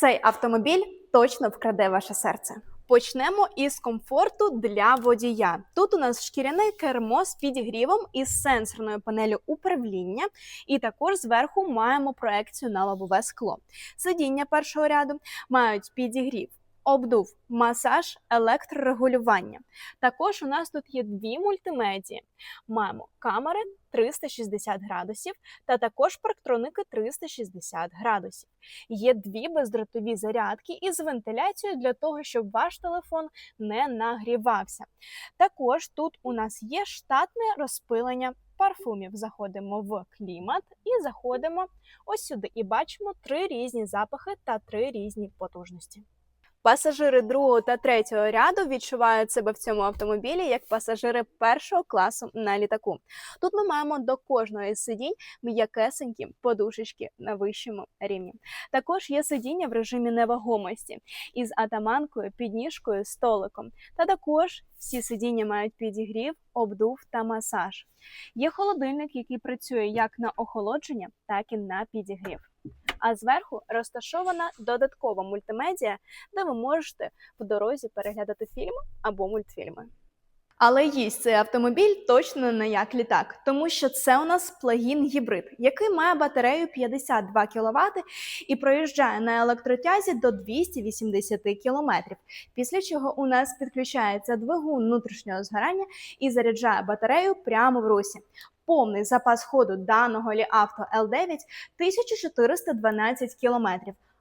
Цей автомобіль точно вкраде ваше серце. Почнемо із комфорту для водія. Тут у нас шкіряне кермо з підігрівом із сенсорною панелю управління, і також зверху маємо проекцію на лобове скло. Сидіння першого ряду мають підігрів. Обдув, масаж, електрорегулювання. Також у нас тут є дві мультимедії. Маємо камери 360 градусів та також парктроники 360 градусів. Є дві бездротові зарядки із вентиляцією для того, щоб ваш телефон не нагрівався. Також тут у нас є штатне розпилення парфумів. Заходимо в клімат і заходимо ось сюди. І бачимо три різні запахи та три різні потужності. Пасажири другого та третього ряду відчувають себе в цьому автомобілі як пасажири першого класу на літаку. Тут ми маємо до кожного із сидінь м'якесенькі подушечки на вищому рівні. Також є сидіння в режимі невагомості із атаманкою, підніжкою, столиком. Та також всі сидіння мають підігрів, обдув та масаж. Є холодильник, який працює як на охолодження, так і на підігрів. А зверху розташована додаткова мультимедіа, де ви можете в дорозі переглядати фільми або мультфільми. Але їсть цей автомобіль точно не як літак, тому що це у нас плагін гібрид, який має батарею 52 кВт і проїжджає на електротязі до 280 км. Після чого у нас підключається двигун внутрішнього згорання і заряджає батарею прямо в русі. Повний запас ходу даного ліавто L9 1412 км,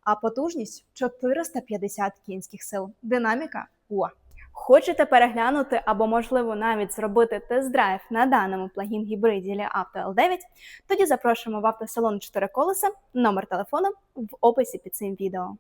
а потужність 450 кінських сил. Динаміка УА. Хочете переглянути або, можливо, навіть зробити тест-драйв на даному плагін гібриді авто L9? Тоді запрошуємо в автосалон 4 колеса, номер телефону в описі під цим відео.